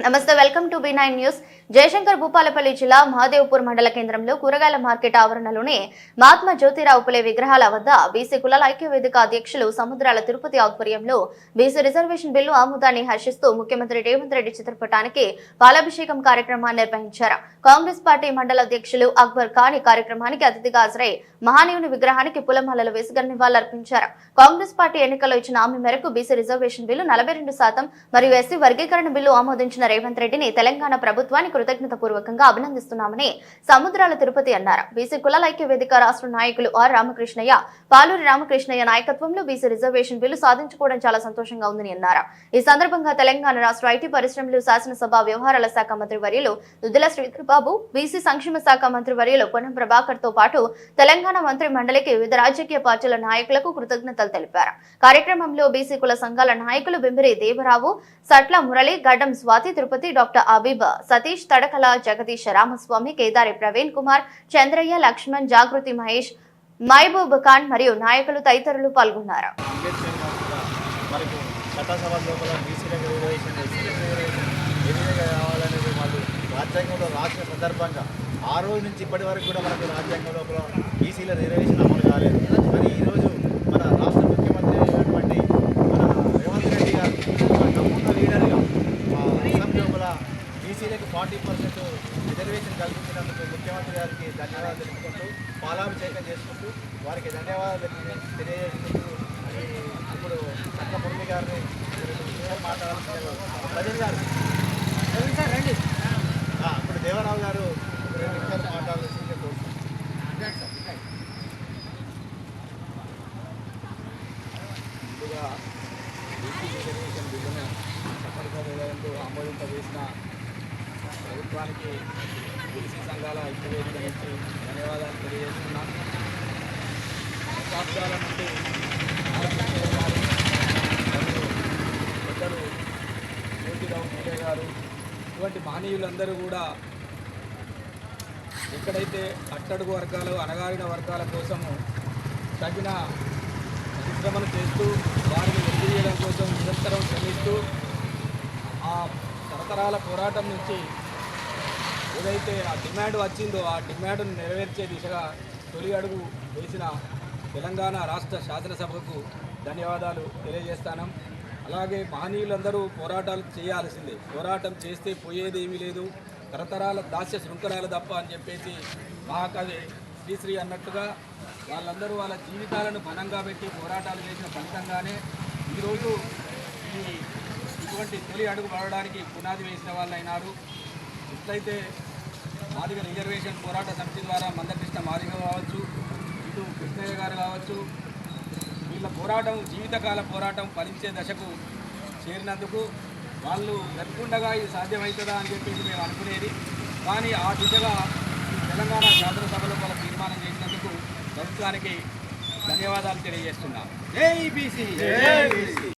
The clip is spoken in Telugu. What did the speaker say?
నమస్తే welcome to B nine news. Jayashankar Bhupalpally జిల్లా మహాదేవ్పూర్ మండల కేంద్రంలో కూరగాయల మార్కెట్ ఆవరణలోని మహాత్మా జ్యోతిరావు పులే విగ్రహాల వద్ద బీసీ కులాల ఐక్య వేదిక అధ్యక్షులు సముద్రాల తిరుపతి ఆధ్వర్యంలో బీసీ రిజర్వేషన్ బిల్లు ఆమోదాన్ని హర్షిస్తూ ముఖ్యమంత్రి రేవంత్ రెడ్డి చిత్రపటానికి పాలాభిషేకం కార్యక్రమాన్ని నిర్వహించారు. కాంగ్రెస్ పార్టీ మండల అధ్యక్షులు అక్బర్ ఖాన్ ఈ కార్యక్రమానికి అతిథిగా హాజరై మహానీయుని విగ్రహానికి పులమాలలు వేసి నివాళులర్పించారు కాంగ్రెస్ పార్టీ ఎన్నికల్లో ఇచ్చిన హామీ మేరకు బీసీ రిజర్వేషన్ బిల్లు నలభై రెండు శాతం మరియు ఎస్సీ వర్గీకరణ బిల్లు ఆమోదించిన రేవంత్ రెడ్డిని తెలంగాణ ప్రభుత్వాన్ని కృతజ్ఞత పూర్వకంగా అభినందిస్తున్నామని సముద్రాల తిరుపతి అన్నారు. బీసీ కులాల ఐక్య వేదిక రాష్ట్ర నాయకులు ఆర్ రామకృష్ణయ్య పాలూరి రామకృష్ణయ్య నాయకత్వంలో బీసీ రిజర్వేషన్ బిల్లు సాధించుకోవడం చాలా సంతోషంగా ఉందని అన్నారు. ఈ సందర్భంగా తెలంగాణ రాష్ట్ర ఐటీ పరిశ్రమలు శాసనసభ వ్యవహారాల శాఖ మంత్రి వర్యులు దుద్దిల శ్రీధర్బాబు బీసీ సంక్షేమ శాఖ మంత్రి వర్యులు పొన్నం ప్రభాకర్తో పాటు తెలంగాణ మంత్రి మండలికి వివిధ రాజకీయ పార్టీల నాయకులకు కృతజ్ఞతలు తెలిపారు. కార్యక్రమంలో బీసీ కుల సంఘాల నాయకులు బింబిరి దేవరావు సట్ల మురళి గడ్డం స్వాతి తిరుపతి డాక్టర్ అబీబ్ సతీష్ తడకల జగదీష్ రామస్వామి కేదారి ప్రవీణ్ కుమార్ చంద్రయ్య లక్ష్మణ్ జాగృతి మహేష్ మహబూబ్ ఖాన్ మరియు నాయకులు తదితరులు పాల్గొన్నారు. రాజ్యాంగంలో రాసిన సందర్భంగా ఆ రోజు నుంచి ఇప్పటి వరకు కూడా మనకు రాజ్యాంగం లోపల బీసీల రిజర్వేషన్ అమలు కాలేదు. మరి ఈరోజు మన రాష్ట్ర ముఖ్యమంత్రి అయినటువంటి మన రేవంత్ రెడ్డి గారు ఒక నమ్మక లీడర్గా మా అసెంబ్లీ లోపల బీసీలకు ఫార్టీ పర్సెంట్ రిజర్వేషన్ కల్పించినందుకు ముఖ్యమంత్రి గారికి ధన్యవాదాలు తెలుపుకుంటూ పాలాభిషేకం చేసుకుంటూ వారికి ధన్యవాదాలు తెలియ- తెలియజేసుకుంటూ ఇప్పుడు చక్క మురళి గారిని మాట్లాడాల్సిన ప్రజలు గారు. సార్ రండి. ఇప్పుడు దేవరావు గారు ఒక రెండు నిమిషాలు మాట్లాడాల్సిందే కోరుతున్నాను ముందుగా బీసీ రిజర్వేషన్ బిల్లును ఆమోదింపజేసిన ప్రభుత్వానికి బీసీ సంఘాల ఐక్యవేదిక నుంచి ధన్యవాదాలు తెలియజేస్తున్నాను దశాబ్దాల నుండి పెద్దలు జ్యోతిరావు పూలే గారు ఇటువంటి మహనీయులందరూ కూడా ఎక్కడైతే అట్టడుగు వర్గాలు అణగారిన వర్గాల కోసము తగిన పరిశ్రమలు చేస్తూ వారిని వెలిగియడం కోసం నిరంతరం శ్రమిస్తూ ఆ తరతరాల పోరాటం నుంచి ఏదైతే ఆ డిమాండ్ వచ్చిందో ఆ డిమాండ్ను నెరవేర్చే దిశగా తొలి అడుగు వేసిన తెలంగాణ రాష్ట్ర శాసనసభకు ధన్యవాదాలు తెలియజేస్తాను. అలాగే మహనీయులందరూ పోరాటాలు చేయాల్సిందే. పోరాటం చేస్తే పోయేది ఏమీ లేదు. తరతరాల దాస్య శృంఖలాలు తప్ప అని చెప్పేసి మహాకవి శ్రీశ్రీ అన్నట్టుగా వాళ్ళందరూ వాళ్ళ జీవితాలను బలంగా పెట్టి పోరాటాలు చేసిన ఫలితంగానే ఈరోజు ఈ ఇటువంటి తొలి అడుగు పడడానికి పునాది వేసిన వాళ్ళు అయినారు ఎట్లయితే మాదిగ రిజర్వేషన్ పోరాట సమితి ద్వారా మందకృష్ణ మాదిగ కావచ్చు ఇటు కృష్ణయ్య గారు కావచ్చు వీళ్ళ పోరాటం జీవితకాల పోరాటం ఫలించే దశకు చేరినందుకు వాళ్ళు గట్టుకుండగా ఇది సాధ్యమవుతుందా అని చెప్పేసి మేము అనుకునేది. కానీ ఆ దిశగా తెలంగాణ శాసనసభలో వాళ్ళ తీర్మానం చేసినందుకు ప్రభుత్వానికి ధన్యవాదాలు తెలియజేస్తున్నాం. జై